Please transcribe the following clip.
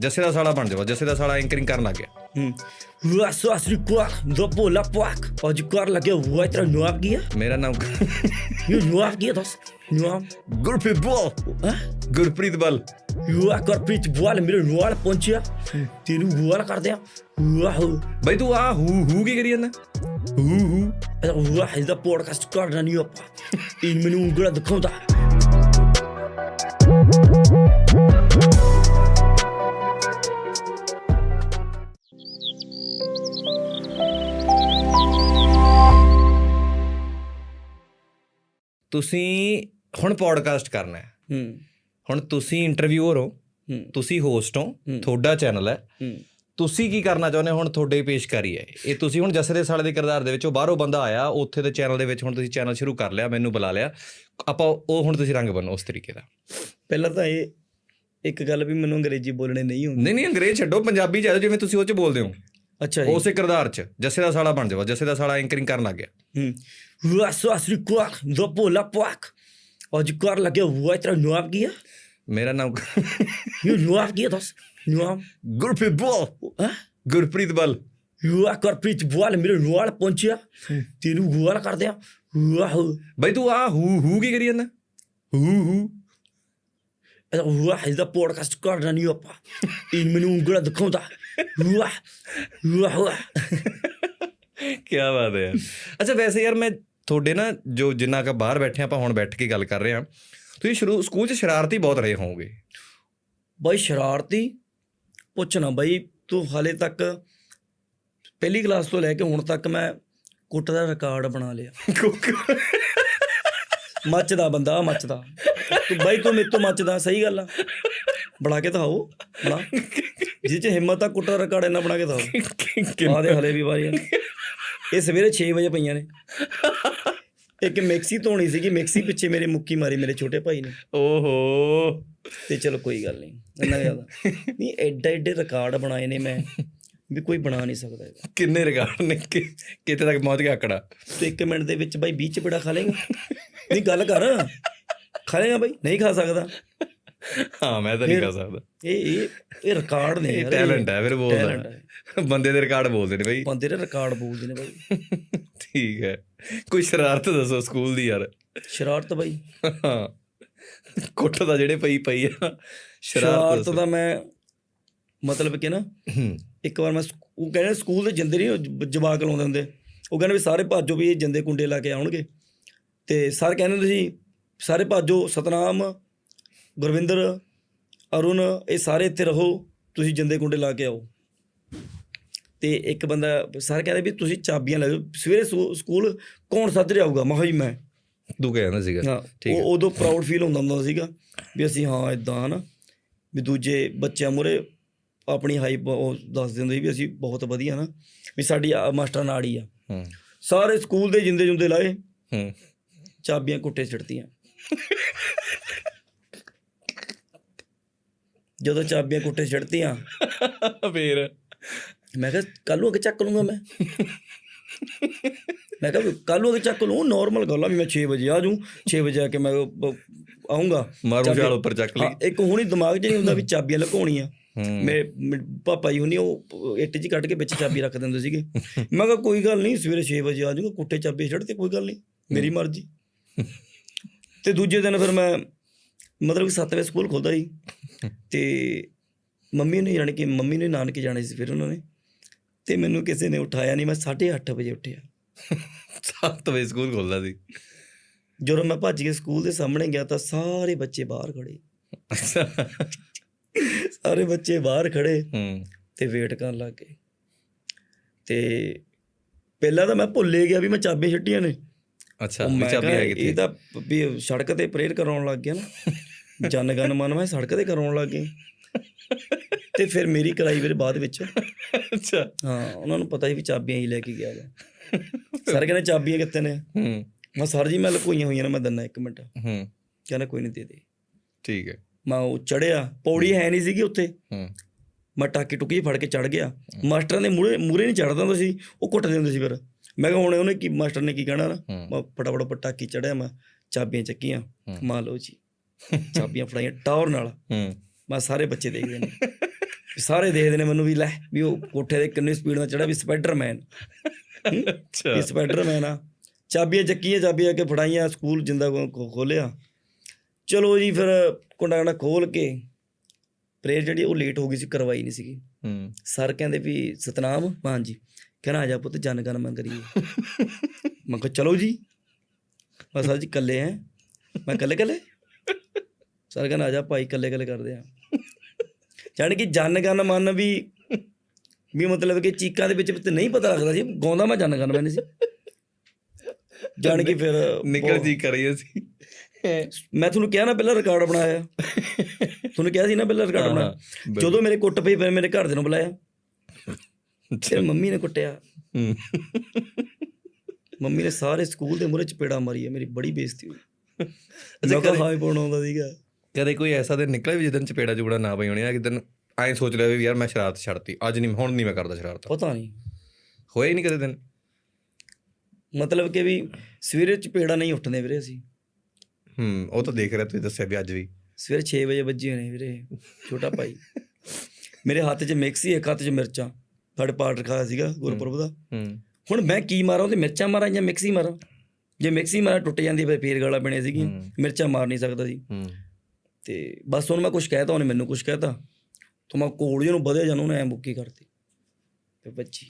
ਜੱਸੇ ਦਾ ਸਾਲਾ ਬਣ ਜਾਵਾ ਜੱਸੇ ਦਾ ਸਾਲਾ ਐਂਕਰਿੰਗ ਕਰਨ ਲੱਗ ਗਿਆ ricoar, do bola poac. Pode cor lá que eu vou entrar no guia. ਮੇਰਾ ਨਾਮ E no guia dos. No. Gurpreet ਬਲ? ਗੁਰਪ੍ਰੀਤ ਬਲ bola, mira no ala pontia. Tem no bola cardea. Ua hu. ਬਈ ਤੂੰ ਆ ਹੂ ਹੂ ਕੀ ਕਰੀ ਜਾਂਦਾ ਹੂ ਹੂ Ua da podcast cor na niopa. E menu um grado ਤੁਸੀਂ ਹੁਣ ਪੋਡਕਾਸਟ ਕਰਨਾ ਹੈ। Hum. ਹੁਣ ਤੁਸੀਂ ਇੰਟਰਵਿਊਅਰ ਹੋ. ਤੁਸੀਂ ਹੋਸਟ ਹੋ। ਤੁਹਾਡਾ ਚੈਨਲ ਹੈ. ਤੁਸੀਂ ਕੀ ਕਰਨਾ ਚਾਹੁੰਦੇ ਹੋ? ਹੁਣ ਤੁਹਾਡੇ ਪੇਸ਼ਕਾਰੀ ਹੈ। ਇਹ ਤੁਸੀਂ ਹੁਣ ਜੱਸੇ ਦੇ ਸਾਲੇ ਦੇ ਕਿਰਦਾਰ ਦੇ ਵਿੱਚ ਬਾਹਰੋਂ ਬੰਦਾ ਆਇਆ ਉੱਥੇ ਦੇ ਚੈਨਲ ਦੇ ਵਿੱਚ ਹੁਣ ਤੁਸੀਂ ਚੈਨਲ ਸ਼ੁਰੂ ਕਰ ਲਿਆ ਮੈਨੂੰ ਬੁਲਾ ਲਿਆ। ਆਪਾਂ ਉਹ ਹੁਣ ਤੁਸੀਂ ਰੰਗ ਬੰਨੋ ਉਸ ਤਰੀਕੇ ਦਾ। ਪਹਿਲਾਂ ਤਾਂ ਇਹ ਇੱਕ ਗੱਲ ਵੀ ਮੈਨੂੰ ਅੰਗਰੇਜ਼ੀ ਬੋਲਣੇ ਨਹੀਂ ਹੁੰਦੀ ਨਹੀਂ ਨਹੀਂ ਅੰਗਰੇਜ਼ ਛੱਡੋ ਪੰਜਾਬੀ ਜਾਓ ਜਿਵੇਂ ਤੁਸੀਂ ਉਹ ਚ ਬੋਲਦੇ ਹੋ। ਅੱਛਾ ਜੀ ਉਸੇ ਕਿਰਦਾਰ ਚ ਜੱਸੇ ਦਾ ਸਾਲਾ ਬਣ ਜਾਵਾ ਜੱਸੇ ਦਾ ਸਾਲਾ ਐਂਕਰਿੰਗ ਕਰਨ ਲੱਗ ਗਿਆ do bola poac. Pode cor lá que eu vou entrar no guia. ਮੇਰਾ ਨਾਮ E no guia dos. No. Gurpreet ਬਲ? ਗੁਰਪ੍ਰੀਤ ਬਲ preto bola, mira no ala pontia. Tem no bola cardea. Ua hu. ਬਈ ਤੂੰ ਆ ਹੂ ਹੂ ਕੀ ਕਰੀ ਜਾਂਦਾ ਹੂ ਹੂ Cor na niopa. E menu um grado conta. Ua. Ua hu. ਕੀ ਬਾਤ ਹੈ ਯਾਰ ਅੱਛਾ ਵੈਸੇ ਯਾਰ ਮੈਂ ਤੁਹਾਡੇ ਨਾ ਜੋ ਜਿੰਨਾ ਕ ਬਾਹਰ ਬੈਠੇ ਆਪਾਂ ਹੁਣ ਬੈਠ ਕੇ ਗੱਲ ਕਰ ਰਹੇ ਹਾਂ ਤੁਸੀਂ ਸ਼ੁਰੂ ਸਕੂਲ 'ਚ ਸ਼ਰਾਰਤੀ ਬਹੁਤ ਰਹੇ ਹੋਵੋਗੇ ਬਾਈ ਸ਼ਰਾਰਤੀ ਪੁੱਛਣਾ ਬਾਈ ਤੂੰ ਹਾਲੇ ਤੱਕ ਪਹਿਲੀ ਕਲਾਸ ਤੋਂ ਲੈ ਕੇ ਹੁਣ ਤੱਕ ਮੈਂ ਕੁੱਟ ਦਾ ਰਿਕਾਰਡ ਬਣਾ ਲਿਆ ਮੱਚਦਾ ਬੰਦਾ ਮੱਚਦਾ ਤੂੰ ਬਾਈ ਤੂੰ ਮੇਰੇ ਤੋਂ ਮੱਚਦਾ ਸਹੀ ਗੱਲ ਆ। ਬਣਾ ਕੇ ਦਿਖਾਓ ਬਣਾ। ਜਿਹ ਚ ਹਿੰਮਤ ਆ ਕੁੱਟ ਦਾ ਰਿਕਾਰਡ ਇਹਨਾਂ ਬਣਾ ਕੇ ਦਿਖਾਓ। ਆ ਦੇ ਹਲੇ ਵੀ ਵਾਰੀ ਇਹ ਸਵੇਰੇ 6 ਵਜੇ ਪਈਆਂ ਨੇ। ਇੱਕ ਮਿਕਸੀ ਧੋਣੀ ਸੀਗੀ ਮਿਕਸੀ ਪਿੱਛੇ ਮੇਰੇ ਮੁੱਕੀ ਮਾਰੀ ਮੇਰੇ ਛੋਟੇ ਭਾਈ ਨੇ। ਓਹੋ। ਤੇ ਚਲੋ ਕੋਈ ਗੱਲ ਨਹੀਂ ਇੰਨਾ ਜ਼ਿਆਦਾ। ਨਹੀਂ ਐਡਾ ਐਡੇ ਰਿਕਾਰਡ ਬਣਾਏ ਨੇ ਮੈਂ ਵੀ ਕੋਈ ਬਣਾ ਨਹੀਂ ਸਕਦਾ ਕਿੰਨੇ ਰਿਕਾਰਡ ਨੇ? ਕਿ- ਕਿੱਥੇ ਤੱਕ ਪਹੁੰਚ ਗਿਆ ਆਕੜਾ? ਤੂੰ ਇੱਕ ਮਿੰਟ ਦੇ ਵਿੱਚ ਬਾਈ 20 ਚਪੜਾ ਖਾ ਲੇਗਾ ਨਹੀਂ ਗੱਲ ਕਰ। ਖਾ ਲੇਗਾ ਬਾਈ? ਨਹੀਂ ਖਾ ਸਕਦਾ। ਹਾਂ ਮੈਂ ਤਾਂ ਨਹੀਂ ਕਰ ਸਕਦਾ। ਇਹ ਇਹ ਇਹ ਰਿਕਾਰਡ ਨੇ ਯਾਰ ਟੈਲੈਂਟ ਹੈ ਫਿਰ ਬੋਲਦਾ। ਬੰਦੇ ਦੇ ਰਿਕਾਰਡ ਬੋਲਦੇ ਨੇ ਬਈ। ਬੰਦੇ ਦੇ ਰਿਕਾਰਡ ਬੋਲਦੇ ਨੇ ਬਾਈ। ਠੀਕ ਹੈ। ਕੋਈ ਸ਼ਰਾਰਤ ਦੱਸੋ ਸਕੂਲ ਦੀ ਯਾਰ। ਸ਼ਰਾਰਤ ਬਾਈ। ਹਾਂ। ਕੁੱਟ ਦਾ ਜਿਹੜੇ ਪਈ ਪਈ ਆ। ਸ਼ਰਾਰਤ। ਦਾ ਮੈਂ ਮਤਲਬ ਕਿ ਨਾ ਇੱਕ ਵਾਰ ਮੈਂ ਉਹ ਕਹਿੰਦੇ ਸਕੂਲ ਦੇ ਜਿੰਦੇ ਨਹੀਂ ਜਵਾਕ ਲਾਉਂਦੇ ਹੁੰਦੇ। ਉਹ ਕਹਿੰਦੇ ਵੀ ਸਾਰੇ ਭਾਜੋ ਵੀ ਇਹ ਜਿੰਦੇ ਕੁੰਡੇ ਲਾ ਕੇ ਆਉਣਗੇ। ਤੇ ਸਰ ਕਹਿੰਦੇ ਹੁੰਦੇ ਸੀ ਸਾਰੇ ਭਾਜੋ ਸਤਨਾਮ ਗੁਰਵਿੰਦਰ ਅਰੁਣ ਇਹ ਸਾਰੇ ਇੱਥੇ ਰਹੋ ਤੁਸੀਂ ਜਿੰਦੇ ਕੁੰਡੇ ਲਾ ਕੇ ਆਓ। ਤੇ ਇੱਕ ਬੰਦਾ ਸਰ ਕਹਿੰਦੇ ਵੀ ਤੁਸੀਂ ਚਾਬੀਆਂ ਲੈ ਜਾਓ। ਸਵੇਰੇ ਸਕੂ- ਸਕੂਲ ਕੌਣ ਸੱਜ ਆਊਗਾ ਮੈਂ ਜੀ ਮੈਂ। ਤੂੰ ਕਹਿੰਦਾ ਸੀਗਾ। ਹਾਂ ਠੀਕ ਹੈ। ਉਹ ਉਦੋਂ ਪ੍ਰਾਊਡ ਫੀਲ ਹੁੰਦਾ ਹੁੰਦਾ ਸੀਗਾ ਵੀ ਅਸੀਂ ਹਾਂ ਇਦਾਂ ਹਨਾ ਵੀ ਦੂਜੇ ਬੱਚਿਆਂ ਮੂਹਰੇ ਆਪਣੀ ਹਾਈਪ ਉਹ ਦੱਸਦੇ ਹੁੰਦੇ ਸੀ ਵੀ ਅਸੀਂ ਬਹੁਤ ਵਧੀਆ ਨਾ ਵੀ ਸਾਡੀ ਆ ਮਾਸਟਰ ਨਾੜੀ ਆ। ਹੂੰ। ਸਾਰੇ ਸਕੂਲ ਦੇ ਜਿੰਦੇ ਜੁੰਦੇ ਲਾਏ। ਹੂੰ। ਚਾਬੀਆਂ ਕੁੱਟੇ ਛਿੜਤੀਆਂ ਜਦੋਂ ਚਾਬੀਆਂ ਕੁੱਟੇ ਛਿੜਤੀਆਂ। ਫੇਰ? ਮੈਂ ਕਿਹਾ ਕੱਲ ਨੂੰ ਕੇ ਚੱਕ ਲੂੰਗਾ ਮੈਂ। ਮੈਂ ਕਿਹਾ ਕੱਲ ਨੂੰ ਕੇ ਚੱਕ ਲੂੰ ਨਾਰਮਲ ਗੱਲ ਆ ਵੀ ਮੈਂ 6 ਵਜੇ ਆ ਜੂੰ 6 ਵਜੇ ਆ ਕੇ ਮੈਂ ਆਊਂਗਾ। ਮਾਰੂ ਛਾਲ ਉੱਪਰ ਚੱਕ ਲਈ। ਇੱਕ ਹੁਣੀ ਦਿਮਾਗ 'ਚ ਨਹੀਂ ਹੁੰਦਾ ਵੀ ਚਾਬੀਆਂ ਲੁਕਾਉਣੀਆਂ। ਹੂੰ। ਮੇ ਮੇ- ਪਾਪਾ ਜੀ ਹੁਣੀ ਉਹ ਇੱਟ ਜੀ ਕੱਢ ਕੇ ਵਿੱਚ ਚਾਬੀ ਰੱਖ ਦਿੰਦੇ ਸੀਗੇ। ਮੈਂ ਕਿਹਾ ਕੋਈ ਗੱਲ ਨਹੀਂ ਸਵੇਰੇ 6 ਵਜੇ ਆ ਜਾਊਗਾ ਕੁੱਟੇ ਚਾਬੀ ਛੱਡ ਤੇ ਕੋਈ ਗੱਲ ਨਹੀਂ। ਮੇਰੀ ਮਰਜ਼ੀ। ਤੇ ਦੂਜੇ ਦਿਨ ਫਿਰ ਮੈਂ ਮਤਲਬ ਕਿ 7 ਵਜੇ ਸਕੂਲ ਖੁੱਲਦਾ ਸੀ ਤੇ ਮੰਮੀ ਨੇ ਜਾਣੀ ਕਿ ਮੰਮੀ ਨੇ ਨਾਨਕੇ ਜਾਣੇ ਸੀ ਫਿਰ ਉਹਨਾਂ ਨੇ। ਤੇ ਮੈਨੂੰ ਕਿਸੇ ਨੇ ਉਠਾਇਆ ਨਹੀਂ ਮੈਂ 8:30 ਵਜੇ ਉੱਠਿਆ। 7 ਵਜੇ ਸਕੂਲ ਖੁੱਲਦਾ ਸੀ। ਜਦੋਂ ਮੈਂ ਭੱਜ ਕੇ ਸਕੂਲ ਦੇ ਸਾਹਮਣੇ ਗਿਆ ਤਾਂ ਸਾਰੇ ਬੱਚੇ ਬਾਹਰ ਖੜੇ। ਸਾਰੇ ਬੱਚੇ ਬਾਹਰ ਖੜੇ ਹੂੰ। ਤੇ ਵੇਟ ਕਰਨ ਲੱਗ ਗਏ। ਤੇ ਪਹਿਲਾਂ ਤਾਂ ਮੈਂ ਭੁੱਲੇ ਗਿਆ ਵੀ ਮੈਂ ਚਾਬੀਆਂ ਛੱਡੀਆਂ ਨੇ। ਅੱਛਾ ਵੀ ਚਾਬੀ ਹੈ ਕਿੱਥੇ ਤਾਂ ਵੀ ਸੜਕ ਤੇ ਪ੍ਰੇਅਰ ਕਰਾਉਣ ਲੱਗ ਗਿਆ ਨਾ। ਜਨ ਗਨ ਮਨ ਮੈਂ ਸੜਕ ਤੇ ਕਰਾਉਣ ਲੱਗ ਗਏ ਤੇ ਫਿਰ ਮੇਰੀ ਕਰਾਈ ਫਿਰ ਬਾਅਦ ਵਿੱਚ। ਅੱਛਾ। ਹਾਂ ਉਹਨਾਂ ਨੂੰ ਪਤਾ ਸੀ ਵੀ ਚਾਬੀਆਂ ਹੀ ਲੈ ਕੇ ਗਿਆ ਵਾ। ਸਰ ਕਹਿੰਦੇ ਚਾਬੀਆਂ ਕਿੱਥੇ ਨੇ? ਹੂੰ। ਮੈਂ ਸਰ ਜੀ ਮੈਂ ਲੁਕੋਈਆਂ ਹੋਈਆਂ ਨੇ ਮੈਂ ਦੰਨਾ ਇੱਕ ਮਿੰਟ। ਹੂੰ। ਕਹਿੰਦਾ ਕੋਈ ਨਹੀਂ ਦੇ ਦੇ। ਠੀਕ ਹੈ। ਮੈਂ ਉਹ ਚੜਿਆ ਪੌੜੀ ਹੈ। ਨਹੀਂ ਸੀਗੀ ਉੱਥੇ। ਹੂੰ। ਮੈਂ ਟਾਕੀ ਟੁਕੀ ਫੜ ਕੇ ਚੜ ਗਿਆ। ਮਾਸਟਰਾਂ ਦੇ ਮੂਰੇ ਮੂਰੇ ਨਹੀਂ ਚੜਦਾ ਹੁੰਦਾ ਸੀ ਉਹ ਕੁੱਟਦੇ ਹੁੰਦੇ ਸੀ ਫਿਰ। ਮੈਂ ਕਿਹਾ ਹੁਣ ਉਹਨੇ ਕੀ ਮਾਸਟਰ ਨੇ ਕੀ ਕਹਿਣਾ ਨਾ। ਮੈਂ ਫਟਾਫਟ ਉੱਪਰ ਟਾਕੀ ਚੜਿਆ ਮੈਂ ਚਾਬੀਆਂ ਚੱਕੀਆਂ ਹੂੰ। ਮਾਂ ਲਓ ਜੀ। ਚਾਬੀਆਂ ਫੜਾਈਆਂ ਟਾਵਰ ਨਾਲ। ਮੈਂ ਸਾਰੇ ਬੱਚੇ ਦੇਖਦੇ ਨੇ। ਸਾਰੇ ਦੇਖਦੇ ਨੇ ਮੈਨੂੰ ਵੀ ਲੈ ਵੀ ਉਹ ਕੋਠੇ ਦੇ ਕਿੰਨੀ ਸਪੀਡ ਨਾਲ ਚੜਾ ਵੀ ਸਪਾਈਡਰਮੈਨ ਅੱਛਾ। ਵੀ ਸਪਾਈਡਰਮੈਨ ਆ। ਚਾਬੀਆਂ ਚੱਕੀਆਂ ਚਾਬੀਆਂ ਕੇ ਫੜਾਈਆਂ ਸਕੂਲ ਜਿੰਦਾ ਖੋਲਿਆ। ਚਲੋ ਜੀ ਫਿਰ ਕੁੰਡਾ ਕੁੰਡਾ ਖੋਲ ਕੇ ਪ੍ਰੇਅਰ ਜਿਹੜੀ ਉਹ ਲੇਟ ਹੋ ਗਈ ਸੀ ਕਰਵਾਈ ਨਹੀਂ ਸੀਗੀ। ਹੂੰ। ਸਰ ਕਹਿੰਦੇ ਵੀ ਸਤਨਾਮ ਹਾਂ ਜੀ ਕਹਿੰਦਾ ਆ ਜਾ ਪੁੱਤ ਜਨ ਗਨ ਮੰਗ ਕਰੀਏ ਮੈਂ ਕਿਹਾ ਚਲੋ ਜੀ। ਮੈਂ ਸਰ ਜੀ ਇਕੱਲੇ ਹੈ ਮੈਂ ਇਕੱਲੇ ਇਕੱਲੇ? ਸਰ ਕਹਿੰਦਾ ਆ ਜਾ ਭਾਈ ਇਕੱਲੇ ਇਕੱਲੇ ਕਰਦੇ ਆ। ਜਾਣੀ ਕਿ ਜਨ ਗਨ ਮਨ ਵੀ ਵੀ ਮਤਲਬ ਕਿ ਚੀਕਾਂ ਦੇ ਵਿੱਚ ਤੇ ਨਹੀਂ ਪਤਾ ਲੱਗਦਾ ਸੀ। ਗਾਉਂਦਾ ਮੈਂ ਜਨ ਗਨ ਮਨ ਸੀ। ਜਾਣ ਕੇ ਫਿਰ ਨਿਕਲ ਜੀ ਕਰੀ ਅਸੀਂ। ਮੈਂ ਤੁਹਾਨੂੰ ਕਿਹਾ ਨਾ ਪਹਿਲਾਂ ਰਿਕਾਰਡ ਬਣਾਇਆ। ਤੁਹਾਨੂੰ ਕਿਹਾ ਸੀ ਨਾ ਪਹਿਲਾਂ ਰਿਕਾਰਡ ਬਣਾਇਆ। ਜਦੋਂ ਮੇਰੇ ਕੁੱਟ ਪਈ ਫਿਰ ਮੇਰੇ ਘਰ ਦੇ ਨੂੰ ਬੁਲਾਇਆ। ਫਿਰ ਮੰਮੀ ਨੇ ਕੁੱਟਿਆ। ਮੰਮੀ ਨੇ ਸਾਰੇ ਸਕੂਲ ਦੇ ਮੂਹਰੇ ਚਪੇੜਾ ਮਾਰੀ ਹੈ ਮੇਰੀ ਬੜੀ ਬੇਇੱਜ਼ਤੀ ਹੋਈ। ਮੈਂ ਕਿਹਾ ਹਾਈ ਪਾਉਣ ਆਉਂਦਾ ਸੀਗਾ। ਕਦੇ ਕੋਈ ਐਸਾ ਦਿਨ ਨਿਕਲਿਆ ਵੀ ਜਿੱਦਨ ਚਪੇੜਾ ਚੁਪੜਾ ਨਾ ਪਈ ਹੋਣੀ ਆ ਕਿਦਨ ਐਂ ਸੋਚ ਲਿਆ ਵੀ ਯਾਰ ਮੈਂ ਸ਼ਰਾਰਤ ਛੱਡਤੀ ਅੱਜ ਨਹੀਂ ਹੁਣ ਨਹੀਂ ਮੈਂ ਕਰਦਾ ਸ਼ਰਾਰਤ। ਪਤਾ ਨਹੀਂ। ਹੋਇਆ ਹੀ ਨਹੀਂ ਕਦੇ ਦਿਨ। ਮਤਲਬ ਕਿ ਵੀ ਸਵੇਰੇ ਚਪੇੜਾ ਨਹੀਂ ਉੱਠਦੇ ਵੀਰੇ ਅਸੀਂ। ਹੂੰ ਉਹ ਤਾਂ ਦੇਖ ਰਿਹਾ ਤੁਸੀਂ ਦੱਸਿਆ ਵੀ ਅੱਜ ਵੀ। ਸਵੇਰੇ 6 ਵਜੇ ਵੱਜੇ ਨੇ ਵੀਰੇ ਛੋਟਾ ਭਾਈ। ਮੇਰੇ ਹੱਥ 'ਚ ਮਿਕਸੀ ਇੱਕ ਹੱਥ 'ਚ ਮਿਰਚਾਂ। ਸਾਡੇ ਪਾਠ ਰਖਾਇਆ ਸੀਗਾ ਗੁਰਪੁਰਬ ਦਾ। ਹੁਣ ਮੈਂ ਕੀ ਮਾਰਾਂ ਉਹਦੇ ਮਿਰਚਾਂ ਮਾਰਾਂ ਜਾਂ ਮਿਕਸੀ ਮਾਰਾਂ? ਜੇ ਮਿਕਸੀ ਮਾਰਾਂ ਟੁੱਟ ਜਾਂਦੀ ਫਿਰ ਫੇਰ ਗਾਲਾਂ ਬਣੇ ਸੀਗੀ। ਮਿਰਚਾਂ ਮਾਰ ਨਹੀਂ ਸਕਦਾ ਸੀ। ਤੇ ਬਸ ਉਹਨੂੰ ਮੈਂ ਕੁਝ ਕਹਿਤਾ ਉਹਨੇ ਮੈਨੂੰ ਕੁਝ ਕਹਿਤਾ। ਤਾਂ ਮੈਂ ਕੋੜ ਜਿਹਨੂੰ ਵਧਿਆ ਜਾਨੂੰ ਉਹਨੇ ਐ ਮੁੱਕੀ ਕਰਤੀ। ਤੇ ਬੱਚੀ।